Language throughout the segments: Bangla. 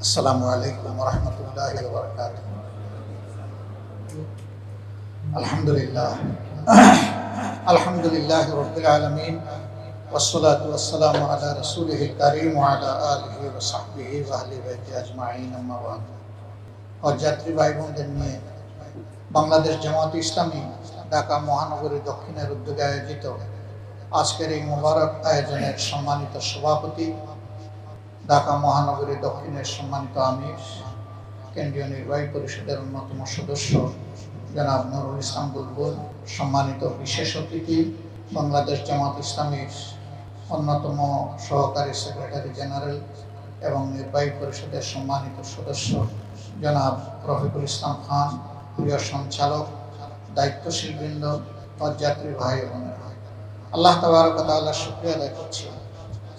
السلام عليكم ورحمة الله وبركاته الحمد لله الحمد لله رب العالمين والصلاة والسلام على رسوله الكريم وعلى آله وصحبه وأهل بيته أجمعين أما بعد হজযাত্রী ভাই বোনদের নিয়ে বাংলাদেশ জামাত ইসলামী ঢাকা মহানগরী দক্ষিণের উদ্যোগে আয়োজিত আজকের এই মোবারক আয়োজনের সম্মানিত সভাপতি ঢাকা মহানগরী দক্ষিণের সম্মানিত আমির, কেন্দ্রীয় নির্বাহী পরিষদের অন্যতম সদস্য জনাব নুরুল ইসলাম বুলবুল, সম্মানিত বিশেষ অতিথি, বাংলাদেশ জামাত ইসলামীর অন্যতম সহকারী সেক্রেটারি জেনারেল এবং নির্বাহী পরিষদের সম্মানিত সদস্য জনাব রফিকুল ইসলাম খান, প্রিয় সঞ্চালক দায়িত্বশীল বৃন্দ পদযাত্রী ভাই বোনেরা। আল্লাহ তাবারকাল্লাহ শুক্রিয়া আদায় করছি।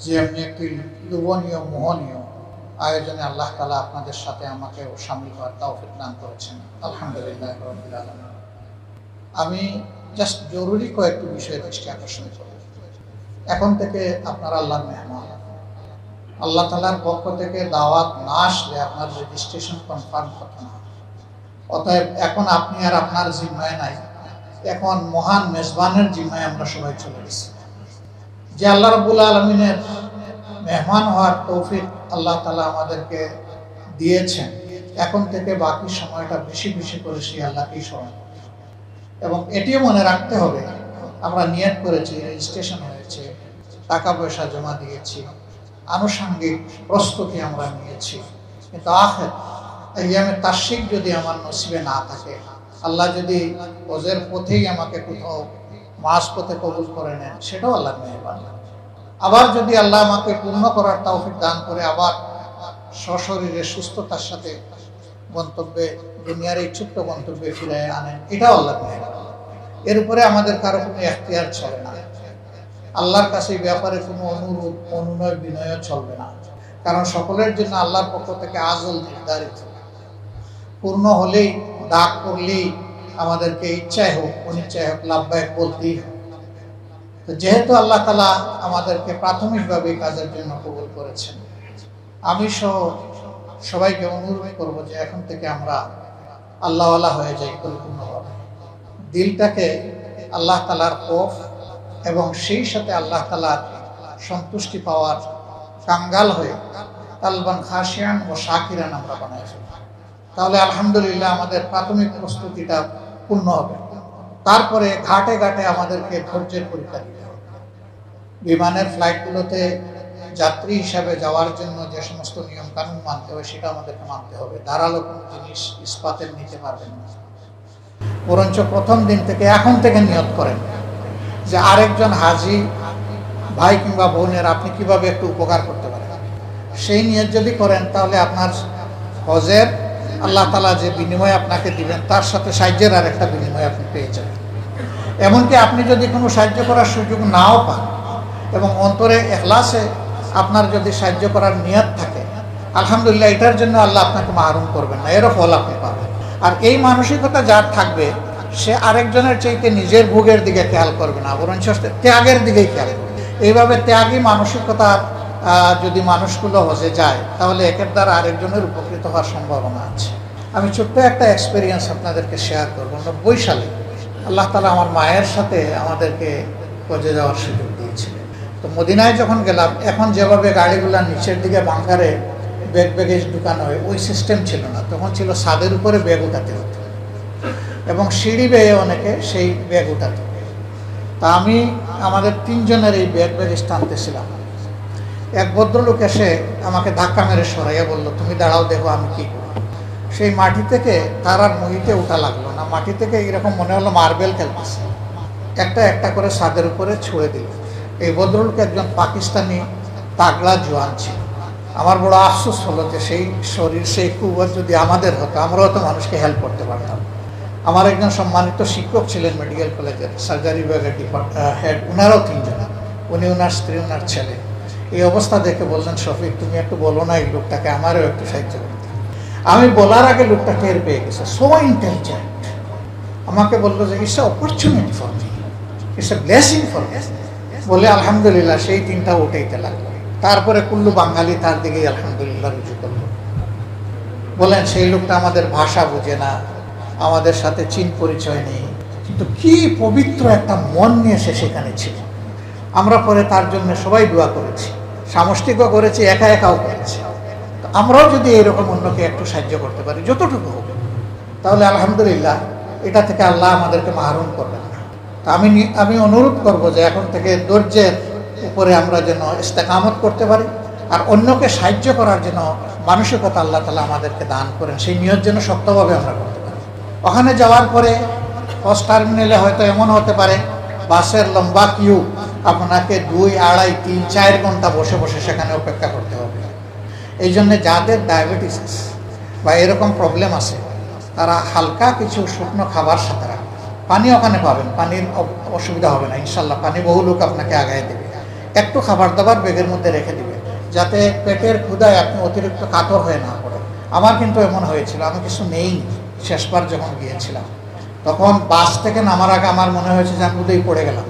যে এমনি একটি লোভনীয়, মোহনীয় আয়োজনে আল্লাহ তালা আপনাদের সাথে আমাকে সামিল হওয়ার তৌফিক দান করেছেন। আলহামদুলিল্লাহ আমি জাস্ট জরুরি কয়েকটি বিষয়ে দৃষ্টি আকর্ষণ করি। এখন থেকে আপনার আল্লাহর মেহমান। আল্লাহ তালার পক্ষ থেকে দাওয়াত না আসলে আপনার রেজিস্ট্রেশন কনফার্ম হতো না অতএব এখন আপনি আর আপনার জিম্মায় নাই। এখন মহান, মেজবানের জিম্মায় আমরা সবাই চলে গেছি। যে আল্লাহ রবুল আলমিনের মেহমান হওয়ার তৌফিক আল্লাহ তালা আমাদেরকে দিয়েছেন এখন থেকে বাকি সময়টা বেশি বেশি করে সেই আল্লাহকেই স্মরণ। এবং এটিও মনে রাখতে হবে, আমরা নিয়ত করেছি রেজিস্ট্রেশন হয়েছে টাকা পয়সা জমা দিয়েছি, আনুষঙ্গিক প্রস্তুতি আমরা নিয়েছি কিন্তু আখের ইয়ামের তার্শিক যদি আমার নসিবে না থাকে, আল্লাহ যদি ওজের পথেই আমাকে কোথাও মাস পথে কবুল করে নেন, সেটাও আল্লাহ মেহরবান আবার যদি আল্লাহ আমাকে পূর্ণ করার তৌফিক দান করে, আবার সশরীরে সুস্থতার সাথে গন্তব্যে, দুনিয়ার এই ছোট্ট গন্তব্যে ফিরে আনেন, এটাও আল্লাহ মেহরবান এর উপরে আমাদের কারও কোনো এখতিয়ার চলে না। আল্লাহর কাছে এই ব্যাপারে কোনো অনুরূপ অনুনয় বিনয় চলবে না। কারণ সকলের জন্য আল্লাহর পক্ষ থেকে আজল নির্ধারিত। পূর্ণ হলেই ডাক করলেই আমাদেরকে ইচ্ছায় হোক অনিচ্ছায় হোক লাভবায়ক বলতেই হোক তো যেহেতু আল্লাহ তালা আমাদেরকে প্রাথমিকভাবে কাজের জন্য কবুল করেছেন, আমি সহ সবাইকে অনুরোধ করব যে এখন থেকে আমরা আল্লাহওয়ালা হয়ে যাই পরিপূর্ণভাবে দিলটাকে আল্লাহ তালার কোফ এবং সেই সাথে আল্লাহ তালার সন্তুষ্টি পাওয়ার কাঙ্গাল হয়ে তালবান খাসিয়ান ও শাকিরান আমরা বানাই তাহলে আলহামদুলিল্লাহ আমাদের প্রাথমিক প্রস্তুতিটা পূর্ণ হবে। তারপরে ঘাটে ঘাটে আমাদেরকে ধৈর্যের পরীক্ষা দিতে হবে। বিমানের ফ্লাইটগুলোতে যাত্রী হিসাবে যাওয়ার জন্য যে সমস্ত নিয়ম কানুন মানতে হবে, সেটা আমাদেরকে মানতে হবে। ধারালো কোনো জিনিস ইস্পাতের নিতে পারবেন না। বরঞ্চ প্রথম দিন থেকে এখন থেকে নিয়ত করেন যে আরেকজন হাজি, ভাই কিংবা বোনের, আপনি কীভাবে একটু উপকার করতে পারেন? সেই নিয়ত যদি করেন, তাহলে আপনার হজের আল্লাহ তালা যে বিনিময় আপনাকে দিবেন, তার সাথে সাহায্যের আর একটা বিনিময় আপনি পেয়ে যাবেন। এমনকি আপনি যদি কোনো সাহায্য করার সুযোগ নাও পান এবং অন্তরে এখলাসে আপনার যদি সাহায্য করার নিয়ত থাকে, আলহামদুলিল্লাহ এটার জন্য আল্লাহ আপনাকে মাহরুম করবেন না, এরও ফল আপনি পাবেন। আর এই মানসিকতা যার থাকবে, সে আরেকজনের চাইতে নিজের ভোগের দিকে খেয়াল করবে না, বরঞ্চ ত্যাগের দিকেই খেয়াল করবে। এইভাবে ত্যাগী মানসিকতার যদি মানুষগুলো হজে যায়, তাহলে একের দ্বারা আরেকজনের উপকৃত হওয়ার সম্ভাবনা আছে। আমি ছোট্ট একটা এক্সপিরিয়েন্স আপনাদেরকে শেয়ার করব। নব্বই সালে আল্লাহ তালা আমার মায়ের সাথে আমাদেরকে হজে যাওয়ার সুযোগ দিয়েছিলেন। তো মদিনায় যখন গেলাম, এখন যেভাবে গাড়িগুলোর নিচের দিকে বাংকারে ব্যাগ ব্যাগেজ ঢুকানো হয়, ওই সিস্টেম ছিল না। তখন ছিল ছাদের উপরে ব্যাগ উঠাতে হতো। এবং সিঁড়ি বেয়ে অনেকে সেই ব্যাগ উঠাতো। তা আমি, আমাদের তিনজনের এই ব্যাগ ব্যাগেজ টানতেছিলাম এক ভদ্রলোক এসে আমাকে ধাক্কা মেরে সরাইয়া বলল, তুমি দাঁড়াও, দেখো আমি কি সেই মাটি থেকে তার আর নদীতে উঠা লাগল না। মাটি থেকে এরকম মনে হলো মার্বেল খেলতেছে একটা একটা করে ছাদের উপরে ছুঁড়ে দিল। এই ভদ্রলোক একজন পাকিস্তানি তাগলা জোয়ান ছিল। আমার বড় আফসোস হলো যে সেই শরীর, সেই কুবত যদি আমাদের হতো আমরাও তো মানুষকে হেল্প করতে পারতাম। আমার একজন সম্মানিত শিক্ষক ছিলেন মেডিকেল কলেজের সার্জারি বিভাগের ডিপার্ট হেড উনারও তিনজন। উনি ওনার স্ত্রী ওনার ছেলে। এই অবস্থা দেখে বললেন, শফিক, তুমি একটু বলো না, এই লোকটাকে আমারও একটু সাহায্য করতে। আমি বলার আগে লোকটা টের পেয়ে গেছে সো ইন্টেলিজেন্ট আমাকে বলল যে it's opportunity for me it's a blessing for me বলে, আলহামদুলিল্লাহ, সেই তিনটা উঠেইতে লাগল। তারপরে কুল্লু বাঙালি তার দিকেই আলহামদুলিল্লাহ রুজু করল। বলেন, সেই লোকটা আমাদের ভাষা বুঝে না, আমাদের সাথে চিন পরিচয় নেই, কিন্তু কি পবিত্র একটা মন নিয়ে সে সেখানে ছিল। আমরা পরে তার জন্য সবাই দোয়া করেছি। সামষ্টিকও করেছি, একা একাও করেছি। আমরাও যদি এরকম অন্যকে একটু সাহায্য করতে পারি, যতটুকু হোক, তাহলে আলহামদুলিল্লাহ এটা থেকে আল্লাহ আমাদেরকে মাহরুম করবেন না। তা আমি আমি অনুরোধ করব যে এখন থেকে ধৈর্যের উপরে আমরা যেন ইস্তেকামত করতে পারি, আর অন্যকে সাহায্য করার জন্য মানসিকতা আল্লাহ তালা আমাদেরকে দান করেন, সেই নিয়ত যেন শক্তভাবে আমরা করতে পারি। ওখানে যাওয়ার পরে ফার্স্ট টার্মিনালে হয়তো এমন হতে পারে বাসের লম্বা কিউ আপনাকে দুই, আড়াই, তিন, চার ঘণ্টা বসে বসে সেখানে অপেক্ষা করতে হবে। এই জন্যে যাদের ডায়াবেটিস বা এরকম প্রবলেম আছে, তারা হালকা কিছু শুকনো খাবার সাথে রাখবে পানি ওখানে পাবেন, পানির অসুবিধা হবে না, ইনশাল্লাহ। পানি বহু লোক আপনাকে আগায় দেবে। একটু খাবার দাবার বেগের মধ্যে রেখে দিবে যাতে পেটের ক্ষুদায় আপনি অতিরিক্ত কাতর হয়ে না পড়ে আমার কিন্তু এমন হয়েছিল, আমি কিছু নেই শেষবার যখন গিয়েছিলাম, তখন বাস থেকে নামার আগে আমার মনে হয়েছে যে আমি পড়ে গেলাম।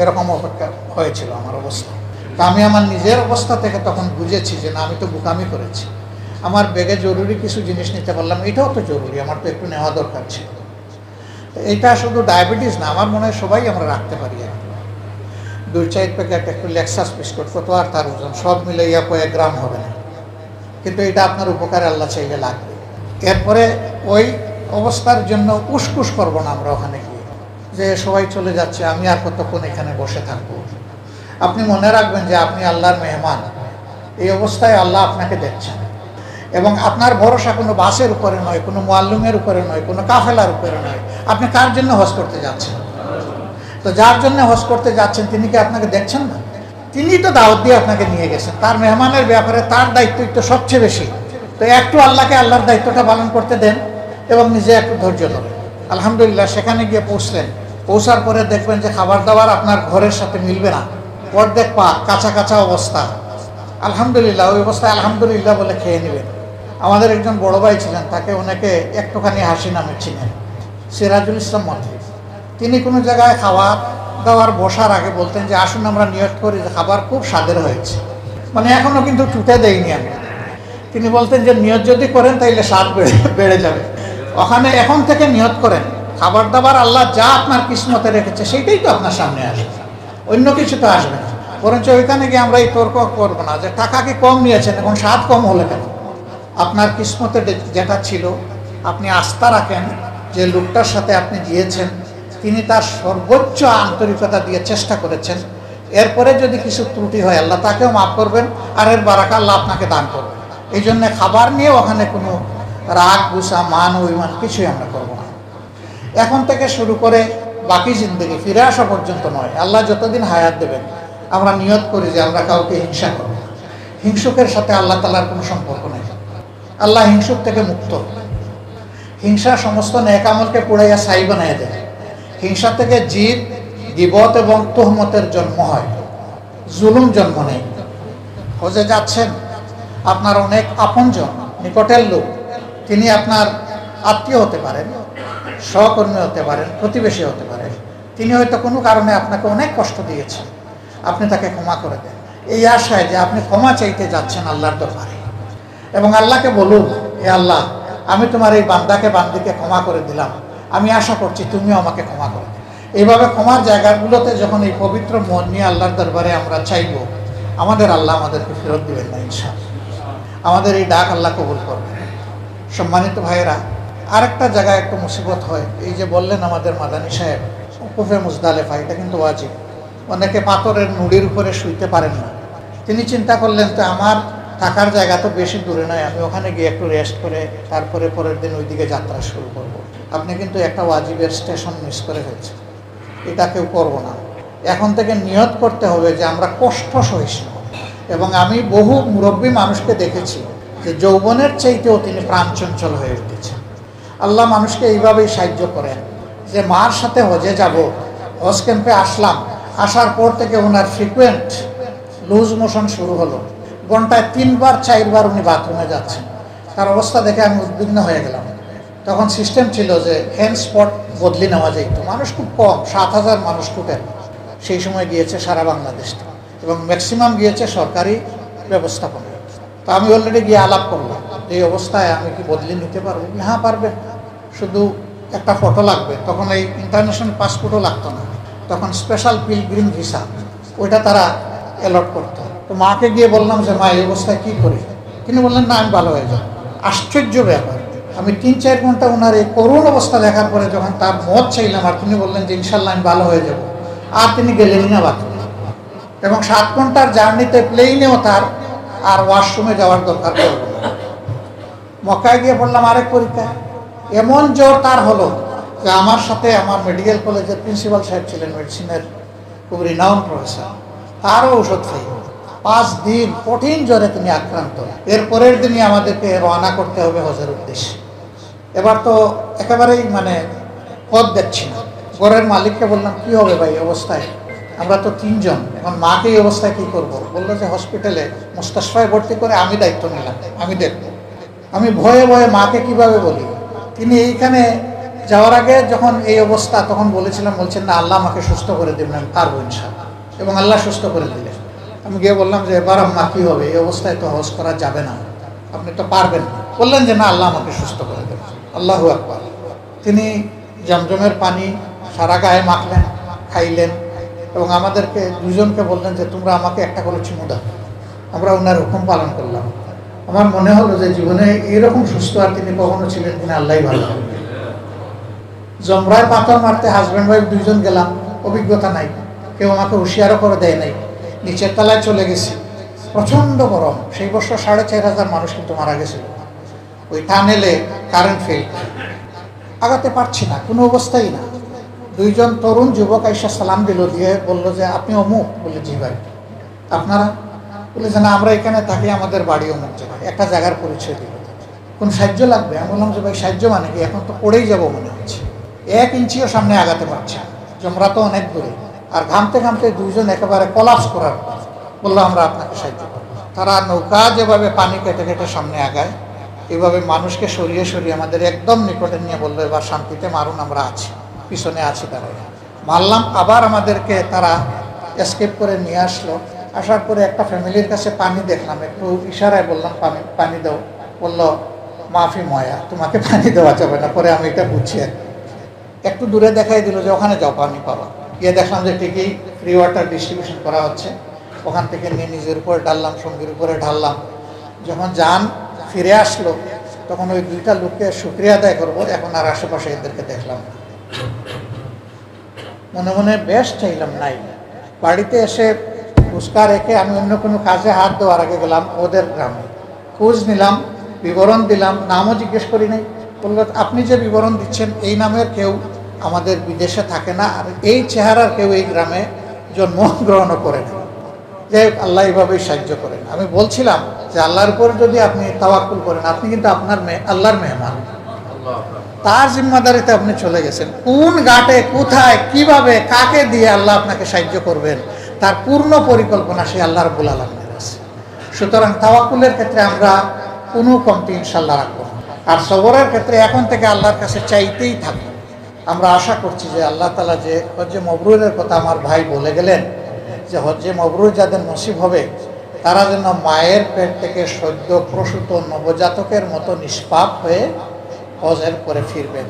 এরকম অপেক্ষা হয়েছিল আমার অবস্থা। তা আমি আমার নিজের অবস্থা থেকে তখন বুঝেছি যে না, আমি তো বুকামি করেছি। আমার ব্যাগে জরুরি কিছু জিনিস নিতে পারলাম, এটাও তো জরুরি, আমার তো একটু নেওয়া দরকার ছিল। এটা শুধু ডায়াবেটিস না, আমার মনে হয় সবাই আমরা রাখতে পারি আর। দুই, চার প্যাকেট, একটু লেক্সাস বিস্কুট, কত আর তার ওজন, সব মিলে ইয়া কয়েক গ্রাম হবে না। কিন্তু এটা আপনার উপকারে আল্লাহ চাইলে লাগবে। এরপরে ওই অবস্থার জন্য উসকুস করব না আমরা ওখানে যে সবাই চলে যাচ্ছে, আমি আর কতক্ষণ এখানে বসে থাকব? আপনি মনে রাখবেন যে আপনি আল্লাহর মেহমান। এই অবস্থায় আল্লাহ আপনাকে দেখছেন। এবং আপনার ভরসা কোনো বাসের উপরে নয়, কোনো মোয়াল্লুমের উপরে নয়, কোনো কাফেলার উপরে নয়। আপনি কার জন্য হজ করতে যাচ্ছেন? তো যার জন্য হজ করতে যাচ্ছেন, তিনি কি আপনাকে দেখছেন না? তিনি তো দাওয়াত দিয়ে আপনাকে নিয়ে গেছেন। তার মেহমানের ব্যাপারে তার দায়িত্ব একটু সবচেয়ে বেশি। তো একটু আল্লাহকে আল্লাহর দায়িত্বটা পালন করতে দেন এবং নিজে একটু ধৈর্য ধরেন। আলহামদুলিল্লাহ, সেখানে গিয়ে পৌঁছলেন। পৌঁছার পরে দেখবেন যে খাবার দাবার আপনার ঘরের সাথে মিলবে না। অর্ধেক পা, কাঁচা কাঁচা অবস্থা। আলহামদুলিল্লাহ, ওই অবস্থায় আলহামদুলিল্লাহ বলে খেয়ে নেবেন। আমাদের একজন বড় ভাই ছিলেন, তাকে ওনাকে একটুখানি হাসি নামে ছিলেন সিরাজুল ইসলাম মন্ত্রী তিনি কোনো জায়গায় খাওয়ার দাওয়ার বসার আগে বলতেন যে, আসুন, আমরা নিয়ত করি যে খাবার খুব স্বাদের হয়েছে। মানে এখনও কিন্তু টুটে দেয়নি আমি তিনি বলতেন যে, নিয়ত যদি করেন, তাইলে স্বাদ বেড়ে বেড়ে যাবে। ওখানে এখন থেকে নিয়ত করেন। খাবার দাবার আল্লাহ যা আপনার কিসমতে রেখেছে, সেইটাই তো আপনার সামনে আসবে। অন্য কিছু তো আসবে না। বরঞ্চ ওইখানে গিয়ে আমরা এই তর্ক করব না যে টাকা কি কম নিয়েছেন, এখন স্বাদ কম হলে কেন? আপনার কিসমতে যেটা ছিল, আপনি আস্থা রাখেন যে লোকটার সাথে আপনি গিয়েছেন, তিনি তার সর্বোচ্চ আন্তরিকতা দিয়ে চেষ্টা করেছেন। এরপরে যদি কিছু ত্রুটি হয়, আল্লাহ তাকেও মাফ করবেন, আর এর বারাকা আল্লাহ আপনাকে দান করবেন। এই জন্যে খাবার নিয়ে ওখানে কোনো রাগ, গুসা, মান, অভিমান কিছুই আমরা করব না। এখন থেকে শুরু করে বাকি জিন্দগি ফিরে আসা পর্যন্ত নয়। আল্লাহ যতদিন হায়াত দেবেন, আমরা নিয়ত করি যে আমরা কাউকে হিংসা করব হিংসুকের সাথে আল্লাহ তালার কোনো সম্পর্ক নেই। আল্লাহ হিংসুক থেকে মুক্ত। হিংসা সমস্ত ন্যাকামলকে পুড়াইয়া সাই বানাইয়া দেয়। হিংসা থেকে জীব, গিবত এবং তোহমতের জন্ম হয়। জুলুম জন্ম নেই। হজে যাচ্ছেন আপনার অনেক আপনজন, নিকটের লোক। তিনি আপনার আত্মীয় হতে পারেন। সহকর্মী হতে পারেন, প্রতিবেশী হতে পারেন, তিনি হয়তো কোনো কারণে আপনাকে অনেক কষ্ট দিয়েছেন আপনি তাকে ক্ষমা করে দেন। এই আশায় যে আপনি ক্ষমা চাইতে যাচ্ছেন আল্লাহর দরবারে। এবং আল্লাহকে বলুন, এ আল্লাহ, আমি তোমার এই বান্দাকে, বান্দিকে ক্ষমা করে দিলাম। আমি আশা করছি তুমিও আমাকে ক্ষমা করে। দিও। এইভাবে ক্ষমার জায়গাগুলোতে যখন এই পবিত্র মন নিয়ে আল্লাহর দরবারে আমরা চাইব, আমাদের আল্লাহ আমাদেরকে ফেরত দিবেন না ইনশাল আমাদের এই ডাক আল্লাহ কবুল করবেন। সম্মানিত ভাইয়েরা আরেকটা জায়গায় একটু মুসিবত হয়। এই যে বললেন আমাদের মাদানী সাহেব কুফে মুজদালেফা, এটা কিন্তু ওয়াজিব। অনেকে পাথরের নুড়ির উপরে শুইতে পারেন না। তিনি চিন্তা করলেন তো আমার থাকার জায়গা তো বেশি দূরে নয়, আমি ওখানে গিয়ে একটু রেস্ট করে তারপরে পরের দিন ওইদিকে যাত্রা শুরু করব। আপনি কিন্তু একটা ওয়াজিবের স্টেশন মিস করে ফেলছেন। এটা কেউ করব না। এখন থেকে নিয়ত করতে হবে যে আমরা কষ্ট সহিষ্ণু। এবং আমি বহু মুরব্বী মানুষকে দেখেছি যে যৌবনের চাইতেও তিনি প্রাণচঞ্চল হয়ে উঠেছেন। আল্লাহ মানুষকে এইভাবেই সাহায্য করেন যে মার সাথে হজে যাব, হজ ক্যাম্পে আসলাম, আসার পর থেকে ওনার ফ্রিকুয়েন্ট লুজ মোশন শুরু হলো। ঘন্টায় তিনবার, চারবার উনি বাথরুমে যাচ্ছেন। তার অবস্থা দেখে আমি উদ্বিগ্ন হয়ে গেলাম। তখন সিস্টেম ছিল যে হ্যান্ড স্পট বদলি নেওয়া যেত। মানুষ খুব কম, সাত হাজার মানুষ টোটাল সেই সময় গিয়েছে সারা বাংলাদেশ। এবং ম্যাক্সিমাম গিয়েছে সরকারি ব্যবস্থাপনা তো আমি অলরেডি গিয়ে আলাপ করলাম এই অবস্থায় আমি কি বদলে নিতে পারব? হ্যাঁ পারবেন। শুধু একটা ফটো লাগবে, তখন এই ইন্টারন্যাশনাল পাসপোর্টও লাগতো না। তখন স্পেশাল পিলগ্রিম ভিসা ওইটা তারা অ্যালট করতো। তো মাকে গিয়ে বললাম যে, মা, এই অবস্থায় কী করি? তিনি বললেন, না, আমি ভালো হয়ে যাব। আশ্চর্য ব্যাপার। আমি তিন চার ঘণ্টা ওনার এই করুণ অবস্থা দেখার পরে যখন তার মত চাইলাম, আর তিনি বললেন যে, ইনশাল্লাহ, আমি ভালো হয়ে যাব। আর তিনি গেলেনই না বাথরুমে এবং সাত ঘণ্টার জার্নিতে প্লেনেও তার আর ওয়াশরুমে যাওয়ার দরকার পড়ল না। মক্কায় গিয়ে পড়লাম আরেক পরীক্ষা। এমন জ্বর তার হলো যে আমার সাথে আমার মেডিকেল কলেজের প্রিন্সিপাল সাহেব ছিলেন মেডিসিনের খুব রিনাউন প্রফেসর তারও ওষুধ খাই। পাঁচ দিন কঠিন জ্বরে তিনি আক্রান্ত। এর পরের দিনই আমাদেরকে রওনা করতে হবে হজের উদ্দেশ্যে। এবার তো একেবারেই মানে পথ দেখছি না। ঘরের মালিককে বললাম, কি হবে ভাই অবস্থায়? আমরা তো তিনজন। এখন মাকে এই অবস্থায় কী করব? বলল যে, হসপিটালে মুস্তাশফায় ভর্তি করে আমি দায়িত্ব নিলাম। আমি দেখব। আমি ভয়ে ভয়ে মাকে কীভাবে বলি? তিনি এইখানে যাওয়ার আগে যখন এই অবস্থা, তখন বলেছিলাম, বলছেন, না, আল্লাহ আমাকে সুস্থ করে দেবেন, আমি পারব ইনশাল্লাহ এবং আল্লাহ সুস্থ করে দিলেন। আমি গিয়ে বললাম যে, এবার আম্মা, কী হবে? এই অবস্থায় তো হজ করা যাবে না। আপনি তো পারবেন বললেন যে, না, আল্লাহ আমাকে সুস্থ করে দেবেন। আল্লাহ আকবার। তিনি জমজমের পানি সারা গায়ে মাখলেন, খাইলেন এবং আমাদেরকে দুজনকে বললেন যে, তোমরা আমাকে একটা করে চুমু দাও। আমরা ওনার হুকুম পালন করলাম। আমার মনে হলো যে জীবনে এইরকম সুস্থ আর তিনি কখনো ছিলেন তিনি আল্লাহ ভালো জমরায় পাথর মারতে হাজব্যান্ড ওয়াইফ দুইজন গেলাম, অভিজ্ঞতা নাই। কেউ আমাকে হুঁশিয়ারও করে দেয় নাই। নিচের তলায় চলে গেছি। প্রচণ্ড গরম। সেই বছর সাড়ে চার হাজার মানুষ কিন্তু মারা গেছিল ওই টানেলে কারেন্ট ফেল আগাতে পারছি না, কোনো অবস্থাই না। দুইজন তরুণ যুবক আইসা সালাম দিল, দিয়ে বলল যে, আপনি অমুক? বলে, জি ভাই। আপনারা? বলে যে, না, আমরা এখানে থাকি, আমাদের বাড়ি অমুক জায়গায়। একটা জায়গার পরিচয় দিল। কোন সাহায্য লাগবে? আমি বললাম যে, ভাই, সাহায্য মানে কি? এখন তো পড়েই যাব মনে হচ্ছে। এক ইঞ্চিও সামনে আগাতে পারছে জমরা তো অনেক দূরে। আর ঘামতে ঘামতে দুজন একেবারে কলাপস করার বলল, আমরা আপনাকে সাহায্য করব। তারা নৌকা যেভাবে পানি কেটে কেটে সামনে আগায়, এভাবে মানুষকে সরিয়ে সরিয়ে আমাদের একদম নিকটে নিয়ে বলল, এবার শান্তিতে মারুন, আমরা আছি। পিছনে আছি তারা। মারলাম, আবার আমাদেরকে তারা এসকেপ করে নিয়ে আসলো। আসার পরে একটা ফ্যামিলির কাছে পানি দেখলাম, একটু ইশারায় বললাম, পানি পানি দাও। বলল, মাফি ময়া, তোমাকে পানি দেওয়া যাবে না। পরে আমি এটা বুঝছি। একটু দূরে দেখাই দিল যে ওখানে যাও, পানি পাবা। গিয়ে দেখলাম যে ঠিকই ফ্রি ওয়াটার ডিস্ট্রিবিউশন করা হচ্ছে। ওখান থেকে নিয়ে নিজের উপরে ঢাললাম, সঙ্গীর উপরে ঢাললাম। যখন যান, ফিরে আসলো, তখন ওই দুইটা লোককে শুক্রিয়া আদায় করব, এখন আর আশেপাশে এদেরকে দেখলাম। মনে মনে বেশ চাইলাম, নাই। বাড়িতে এসে ফুচকা রেখে আমি অন্য কোনো কাজে হাত দেওয়ার আগে গেলাম ওদের গ্রামে। খোঁজ নিলাম, বিবরণ দিলাম, নামও জিজ্ঞেস করি নাই। বলল, আপনি যে বিবরণ দিচ্ছেন, এই নামের কেউ আমাদের বিদেশে থাকে না আর এই চেহারার কেউ এই গ্রামে জন্মগ্রহণও করে না যাই হোক, আল্লাহ এইভাবেই সাহায্য করেন। আমি বলছিলাম যে, আল্লাহর উপর যদি আপনি তাওয়াক্কুল করেন, আপনি কিন্তু আপনার মে আল্লাহর মেহমান। তার জিম্মাদারিতে আপনি চলে গেছেন। কোন ঘাটে, কোথায়, কীভাবে, কাকে দিয়ে আল্লাহ আপনাকে সাহায্য করবেন? তার পূর্ণ পরিকল্পনা সেই আল্লাহ রবুল আলমের আছে। সুতরাং তাওয়াকুলের ক্ষেত্রে আমরা কোনো কমতি ইনশাল্লাহ রাখব। আর সবরের ক্ষেত্রে এখন থেকে আল্লাহর কাছে চাইতেই থাকব। আমরা আশা করছি যে আল্লাহ তালা যে হজ্জে মবরুরের কথা আমার ভাই বলে গেলেন, যে হজ্জে মবরুর যাদের নসিব হবে, তারা যেন মায়ের পেট থেকে সদ্য প্রসূত নবজাতকের মতো নিষ্পাপ হয়ে হজের করে ফিরবেন।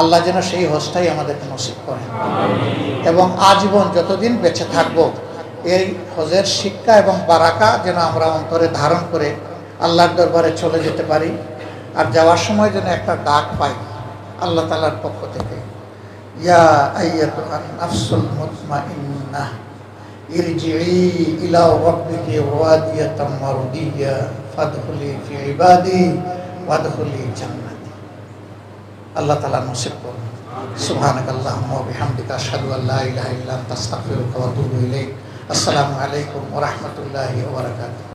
আল্লাহ যেন সেই হজটাই আমাদেরকে নসিব করেন। এবং আজীবন যতদিন বেঁচে থাকব, এই হজের শিক্ষা এবং বারাকা যেন আমরা অন্তরে ধারণ করে আল্লাহর দরবারে চলে যেতে পারি আর যাওয়ার সময় যেন একটা ডাক পাই আল্লাহ তালার পক্ষ থেকে। ইয়া আইয়াতুহান ইলা আল্লাহ তালা নসিব করুন। সুবহানাক আল্লাহুম্মা ওয়া বিহামদিকা আশহাদু আল লা ইলাহা ইল্লা আসসালামু আলাইকুম ওয়া